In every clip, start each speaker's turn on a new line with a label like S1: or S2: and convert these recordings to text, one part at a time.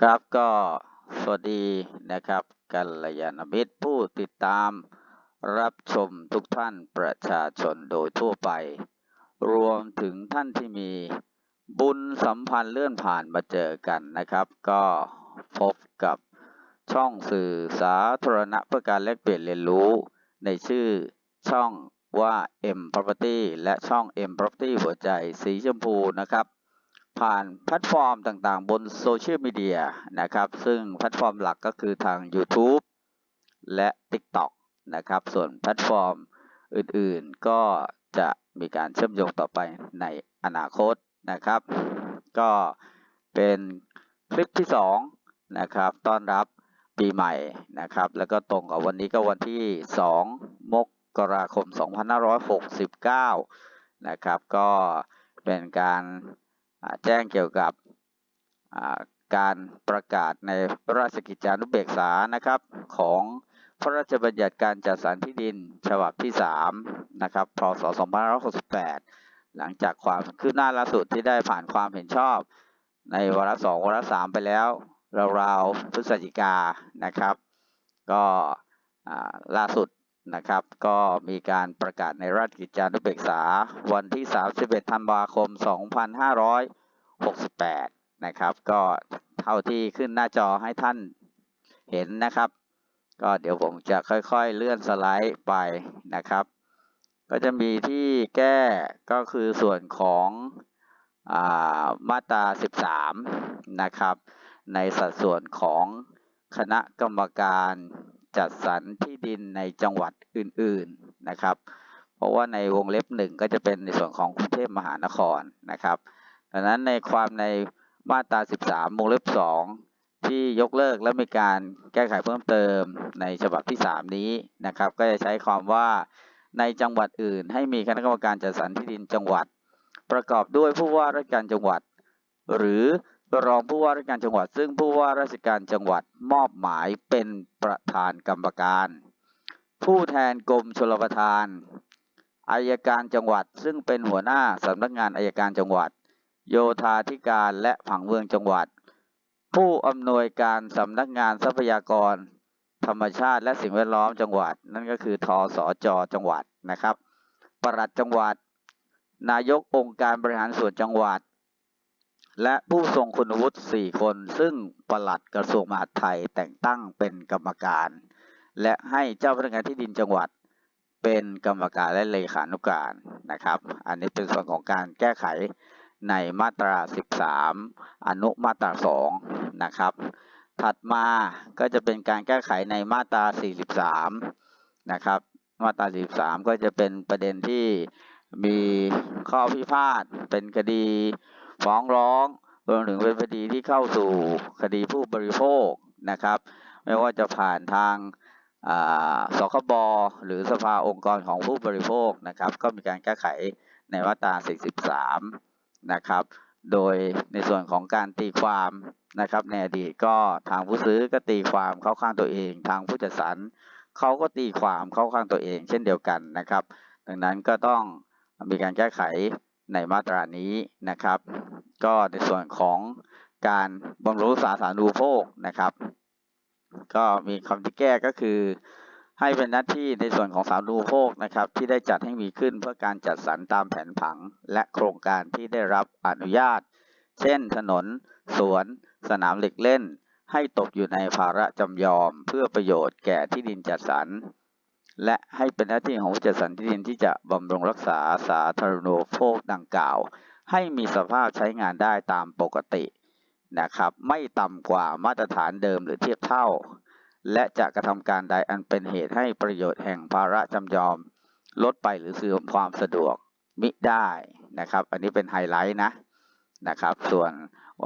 S1: ครับก็สวัสดีนะครับกัลยาณมิตรผู้ติดตามรับชมทุกท่านประชาชนโดยทั่วไป รวมถึงท่านที่มีบุญสัมพันธ์เลื่อนผ่านมาเจอกันนะครับ ก็พบกับช่องสื่อสาธารณะเพื่อการแลกเปลี่ยนเรียนรู้ ในชื่อช่องว่า M Property และช่อง M Property หัวใจสีชมพูนะครับ ผ่านแพลตฟอร์มต่างๆ บนโซเชียลมีเดียนะครับ ซึ่งแพลตฟอร์มหลักก็คือทาง YouTube และ TikTok นะครับ ส่วนแพลตฟอร์มอื่นๆ ก็จะมีการเชื่อมโยงต่อไปในอนาคตนะครับ ก็เป็นคลิปที่ 2 นะครับ ต้อนรับปีใหม่นะครับ แล้วก็ตรงกับวันนี้ก็วันที่ 2 มกราคม 2569 นะครับ ก็เป็นการ แจ้งเกี่ยวกับการประกาศในราชกิจจานุเบกษานะครับของพระราชบัญญัติการจัดสรรที่ดินฉบับที่ 3 นะครับ พศ 2568 หลังจากความคืบหน้าล่าสุดที่ได้ผ่านความเห็นชอบ ในวาระสองวาระสามไปแล้วราวๆพฤศจิกานะครับ ก็ล่าสุด นะครับ ก็มีการประกาศในราชกิจจานุเบกษาวันที่ 31 ธันวาคม 2568 นะครับ ก็เท่าที่ขึ้นหน้าจอให้ท่านเห็นนะครับ ก็เดี๋ยวผมจะค่อยๆเลื่อนสไลด์ไปนะครับ ก็จะมีที่แก้ก็คือส่วนของอามาตรา 13 นะครับ ในสัดส่วนของคณะกรรมการ จัดสรรที่ดินในจังหวัดอื่นๆนะครับ เพราะว่าในวงเล็บหนึ่งก็จะเป็นในส่วนของกรุงเทพมหานครนะครับดังนั้นในความในมาตรา 13 วงเล็บ 2 ที่ยกเลิกและมีการแก้ไขเพิ่มเติมในฉบับที่ 3 นี้นะครับ ก็จะใช้ความว่าในจังหวัดอื่น ให้มีคณะกรรมการจัดสรรที่ดินจังหวัด ประกอบด้วยผู้ว่าราชการจังหวัด หรือ รองผู้ว่าราชการจังหวัด ซึ่งผู้ว่าราชการจังหวัดมอบหมายเป็นประธานกรรมการ ผู้แทนกรมชลประทานอายการจังหวัด ซึ่งเป็นหัวหน้าสำนักงานอายการจังหวัด โยธาธิการและผังเมืองจังหวัด ผู้อำนวยการสำนักงานทรัพยากร ธรรมชาติและสิ่งแวดล้อมจังหวัด นั่นก็คือทอสอจจังหวัดนะครับปลัดจังหวัด นายกองค์การบริหารส่วนจังหวัด และผู้ทรงคุณวุฒิ 4 คน ซึ่งปลัดกระทรวงมหาดไทยแต่งตั้งเป็นกรรมการ และให้เจ้าพนักงานที่ดินจังหวัด เป็นกรรมการและเลขานุการนะครับ อันนี้เป็นส่วนของการแก้ไขในมาตรา 13 อนุมาตรา 2 นะครับ ถัดมาก็จะเป็นการแก้ไขในมาตรา 43 นะครับ มาตรา 43 ก็จะเป็นประเด็นที่มีข้อพิพาทเป็นคดี ฟ้องร้องรวมถึงเป็นคดีที่เข้าสู่คดีผู้บริโภคนะครับ ไม่ว่าจะผ่านทางสคบหรือสภาองค์กรของผู้บริโภคนะครับ ก็มีการแก้ไขในมาตรา 43 นะครับ โดยในส่วนของการตีความนะครับในอดีตก็ทางผู้ซื้อก็ตีความเข้าข้างตัวเอง ทางผู้จัดสรรเขาก็ตีความเข้าข้างตัวเอง เช่นเดียวกันนะครับ ดังนั้นก็ต้องมีการแก้ไข ในมาตรานี้นะครับ ก็ในส่วนของการบำรุงรักษาสาธารณูปโภคนะครับ ก็มีคำที่แก้ก็คือ ให้เป็นหน้าที่ในส่วนของสาธารณูปโภคนะครับ ที่ได้จัดให้มีขึ้นเพื่อการจัดสรรตามแผนผัง และโครงการที่ได้รับอนุญาต เช่น ถนน สวน สนามเหล็กเล่น ให้ตกอยู่ในภาระจำยอม เพื่อประโยชน์แก่ที่ดินจัดสรร และให้เป็นหน้าที่ของผู้จัดสรรที่ดินที่จะบำรุงรักษาสาธารณูปโภคดังกล่าว ให้มีสภาพใช้งานได้ตามปกตินะครับ ไม่ต่ำกว่ามาตรฐานเดิมหรือเทียบเท่า และจะกระทำการใดอันเป็นเหตุให้ประโยชน์แห่งภาระจำยอม ลดไปหรือเสื่อมความสะดวกมิได้นะครับ อันนี้เป็นไฮไลท์นะนะครับ ส่วน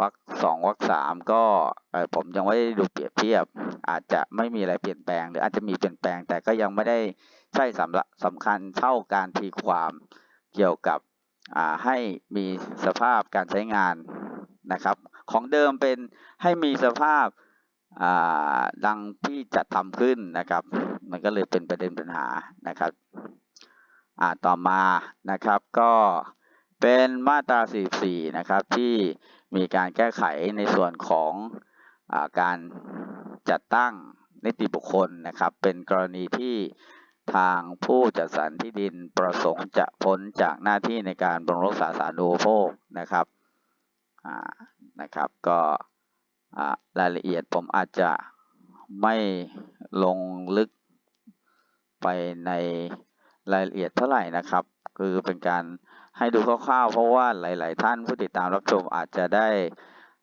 S1: วรรคสองวรรคสามก็ผมยังไม่ได้ดูเปรียบเทียบ อาจจะไม่มีอะไรเปลี่ยนแปลง หรืออาจจะมีเปลี่ยนแปลง แต่ก็ยังไม่ได้ใช่สำสำคัญเท่าการตีความเกี่ยวกับให้มีสภาพการใช้งานนะครับ ของเดิมเป็นให้มีสภาพดังที่จัดทำขึ้นนะครับ มันก็เลยเป็นประเด็นปัญหานะครับต่อมานะครับก็ เป็นมาตรา 44 นะครับ ที่มีการแก้ไขในส่วนของอาการจัดตั้งนิติบุคคลนะครับ เป็นกรณีที่ทางผู้จัดสรรที่ดินประสงค์จะพ้นจากหน้าที่ในการบำรุงรักษาสาธารณูปโภคนะครับนะครับก็รายละเอียดผมอาจจะไม่ลงลึกไปในรายละเอียดเท่าไหร่นะครับ คือเป็นการให้ดูคร่าวๆเพราะว่าหลาย ๆ ท่านผู้ติดตามรับชมอาจจะได้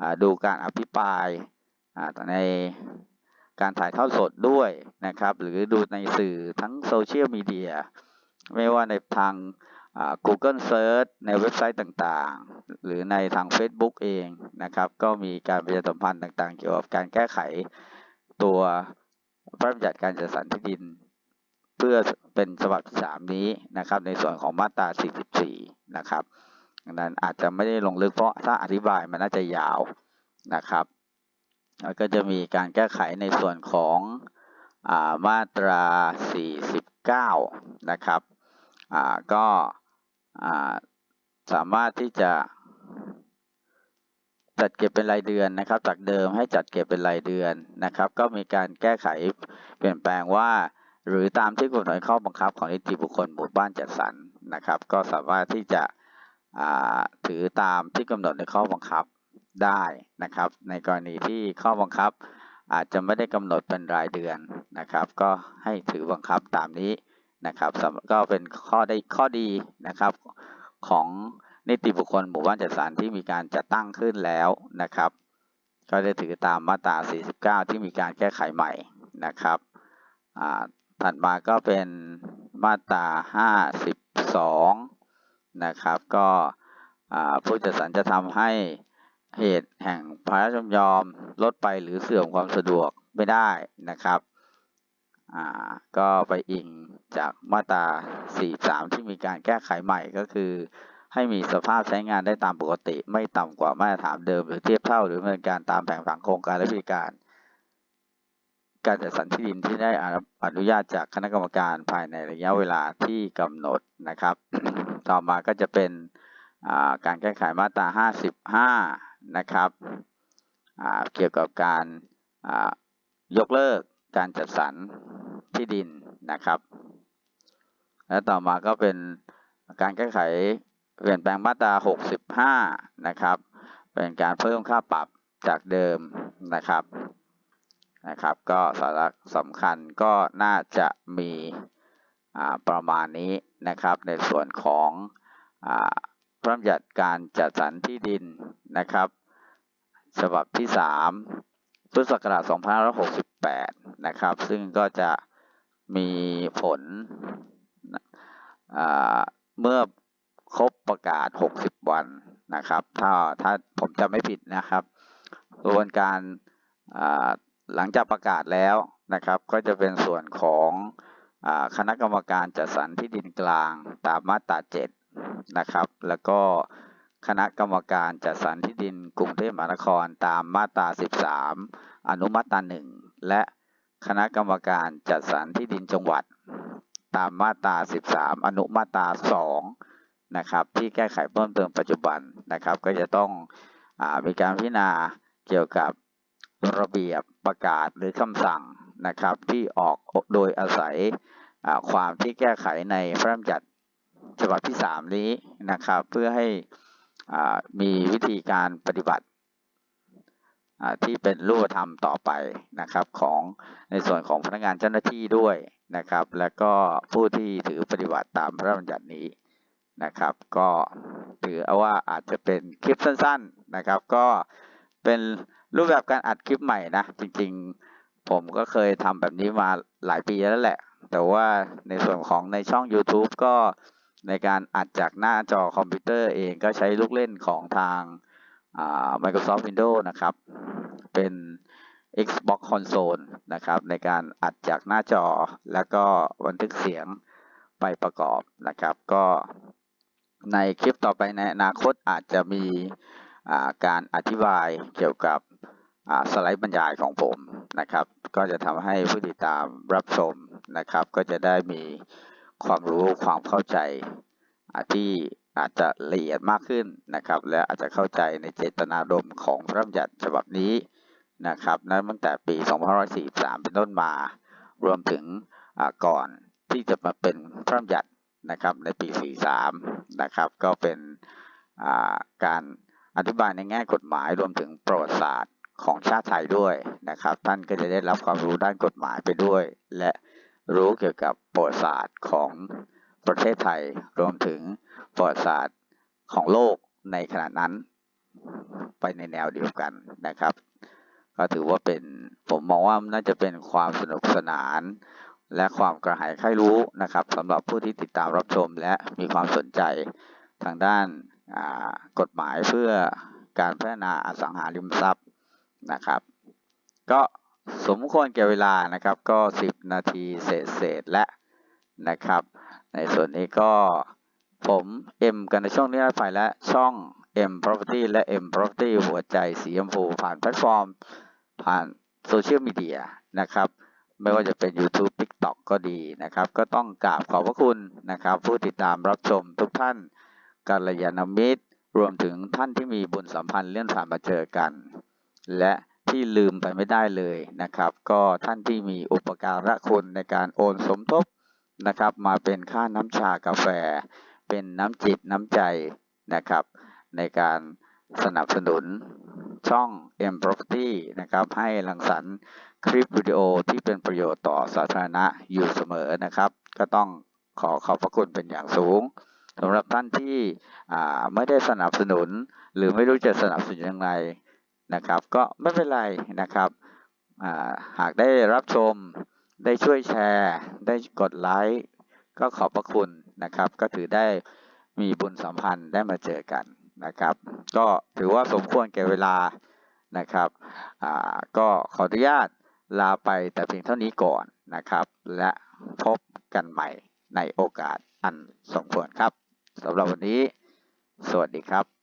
S1: อ่าดูการอภิปรายอ่าในการถ่ายทอดสดด้วยนะครับ หรือดูในสื่อทั้งโซเชียลมีเดียไม่ว่าในทางอ่า Google Search ในเว็บไซต์ต่างๆ หรือในทาง Facebook เองนะครับ ก็มีการประชาสัมพันธ์ต่างๆ เกี่ยวกับการแก้ไขตัวพระราชบัญญัติการจัดสรรที่ดิน เพื่อเป็นฉบับที่สามนี้นะครับ ในส่วนของมาตรา 44 นะครับดังนั้นอาจจะไม่ได้ลงลึกเพราะถ้าอธิบายมันน่าจะยาวนะครับ แล้วก็จะมีการแก้ไขในส่วนของอามาตรา 49 นะครับก็สามารถที่จะจัดเก็บเป็นรายเดือนนะครับ จากเดิมให้จัดเก็บเป็นรายเดือนนะครับ ก็มีการแก้ไขเปลี่ยนแปลงว่า หรือตามที่กฎหมายข้อบังคับของนิติบุคคลหมู่บ้านจัดสรรนะครับ ก็สามารถที่จะถือตามที่กำหนดในข้อบังคับได้นะครับ ในกรณีที่ข้อบังคับอาจจะไม่ได้กำหนดเป็นรายเดือนนะครับ ก็ให้ถือบังคับตามนี้นะครับก็เป็นข้อได้ข้อดีนะครับของนิติบุคคลหมู่บ้านจัดสรรที่มีการจัดตั้งขึ้นแล้วนะครับ ก็จะถือตามมาตรา 49 ที่มีการแก้ไขใหม่นะครับอ่า ถัดมาก็เป็นมาตรา52 นะครับ ก็ผู้จัดสรรจะทำให้เหตุแห่งพระราชยอมลดไปหรือเสื่อมความสะดวกไม่ได้นะครับก็ไปอิงจากมาตรา 43 ที่มีการแก้ไขใหม่ก็คือ ให้มีสภาพใช้งานได้ตามปกติ ไม่ต่ำกว่ามาตรฐานเดิม หรือเทียบเท่าหรือดำเนินการตามแผนผังโครงการและบริการ การจัดสรรที่ดินที่ได้อนุญาตจากคณะกรรมการภายในระยะเวลาที่กำหนดนะครับ ต่อมาก็จะเป็นการแก้ไขมาตรา 55 นะครับเกี่ยวกับการยกเลิกการจัดสรรที่ดินนะครับ และต่อมาก็เป็นการแก้ไขเปลี่ยนแปลงมาตรา 65 นะครับ เป็นการเพิ่มค่าปรับจากเดิมนะครับ นะครับ ก็สาระสำคัญก็น่าจะมีประมาณนี้นะครับ ในส่วนของอพระราชบัญญัติการจัดสรรที่ดินนะครับ ฉบับที่ 3 พุทธศักราช2568 นะครับ ซึ่งก็จะมีผลเมื่อครบประกาศ 60 วันนะครับ ถ้าถ้าผมจำไม่ผิดนะครับกระบวนการา หลังจากประกาศแล้วนะครับ ก็จะเป็นส่วนของอคณะกรรมการจัดสรรที่ดินกลางตามมาตรา7นะครับ แล้วก็คณะกรรมการจัดสรรที่ดินกรุงเทพมหานครตามมาตรา 13 อนุมาตรา1และคณะกรรมการจัดสรรที่ดินจังหวัด ตามมาตรา 13 อนุมาตรา 2 นะครับ ที่แก้ไขเพิ่มเติมปัจจุบันนะครับ ก็จะต้องอมีการพิจารณาเกี่ยวกับ ระเบียบประกาศหรือคำสั่งนะครับ ที่ออกโดยอาศัยความที่แก้ไขในพระราชบัญญัติฉบับที่ 3 นี้นะครับ เพื่อให้อ่ามีวิธีการปฏิบัติที่เป็นรูปธรรมต่อไปนะครับของในส่วนของพนักงานเจ้าหน้าที่ด้วยนะครับ และก็ผู้ที่ถือปฏิบัติตามพระราชบัญญัตินี้นะครับ ก็ถือเอาว่าอาจจะเป็นคลิปสั้น ๆนะครับ ก็เป็น รูปแบบการอัดคลิปใหม่นะ จริงๆ ผมก็เคยทำแบบนี้มาหลายปีแล้วแหละ แต่ว่าในส่วนของในช่อง YouTube ก็ในการอัดจากหน้าจอคอมพิวเตอร์เองก็ใช้ลูกเล่นของทาง Microsoft Windows นะครับ เป็น Xbox Console นะครับ ในการอัดจากหน้าจอแล้วก็บันทึกเสียงไปประกอบนะครับ ก็ในคลิปต่อไปในอนาคตอาจจะมีการอธิบายเกี่ยวกับ สไลด์บรรยายของผมนะครับ ก็จะทำให้ผู้ติดตามรับชมนะครับ ก็จะได้มีความรู้ความเข้าใจที่อาจจะละเอียดมากขึ้นนะครับ และอาจจะเข้าใจในเจตนารมณ์ของพระบัญญัติฉบับนี้นะครับนับตั้งแต่ปี2543 เป็นต้นมา รวมถึงอ่าก่อนที่จะมาเป็นพระบัญญัตินะครับในปี 43 นะครับ ก็เป็นอ่าการอธิบายในแง่กฎหมายรวมถึงประวัติศาสตร์ ของชาติไทยด้วยนะครับ ท่านก็จะได้รับความรู้ด้านกฎหมายไปด้วย และรู้เกี่ยวกับประวัติศาสตร์ของประเทศไทยรวมถึงประวัติศาสตร์ของโลกในขณะนั้น ไปในแนวเดียวกันนะครับ ก็ถือว่าเป็นผมมองว่าน่าจะเป็นความสนุกสนาน และความกระหายใคร่รู้นะครับสำหรับผู้ที่ติดตามรับชมและมีความสนใจทางด้านกฎหมายเพื่อการพัฒนาอสังหาริมทรัพย์ นะครับ ก็สมควรแก่เวลานะครับ ก็ 10 นาทีเศษเศษๆและนะครับ ในส่วนนี้ก็ผมเอ็มกันในช่องนี้ไฟและช่อง M Property และ M Property หัวใจสีชมพูผ่านแพลตฟอร์ม ผ่านโซเชียลมีเดียนะครับ ไม่ว่าจะเป็น YouTube TikTok ก็ดีนะครับ ก็ต้องกราบขอบพระคุณนะครับ ผู้ติดตามรับชมทุกท่านกัลยาณมิตร รวมถึงท่านที่มีบุญสัมพันธ์เลื่อนผ่านมาเจอกัน และที่ลืมไปไม่ได้เลยนะครับ ก็ท่านที่มีอุปการะคุณในการโอนสมทบนะครับ มาเป็นค่าน้ำชากาแฟ เป็นน้ำจิตน้ำใจนะครับ ในการสนับสนุนช่อง M Property นะครับ ให้รังสรรค์คลิปวิดีโอที่เป็นประโยชน์ต่อสาธารณะอยู่เสมอนะครับ ก็ต้องขอขอบพระคุณเป็นอย่างสูงสำหรับท่านที่อ่าไม่ได้สนับสนุน หรือไม่รู้จะสนับสนุนอย่างไร นะครับ ก็ไม่เป็นไรนะครับหากได้รับชมได้ช่วยแชร์ ได้กดไลค์ก็ขอบพระคุณนะครับ ก็ถือได้มีบุญสัมพันธ์ได้มาเจอกันนะครับ ก็ถือว่าสมควรแก่เวลานะครับก็ขออนุญาตลาไปแต่เพียงเท่านี้ก่อนนะครับ และพบกันใหม่ในโอกาสอันสมควรครับสำหรับวันนี้ สวัสดีครับ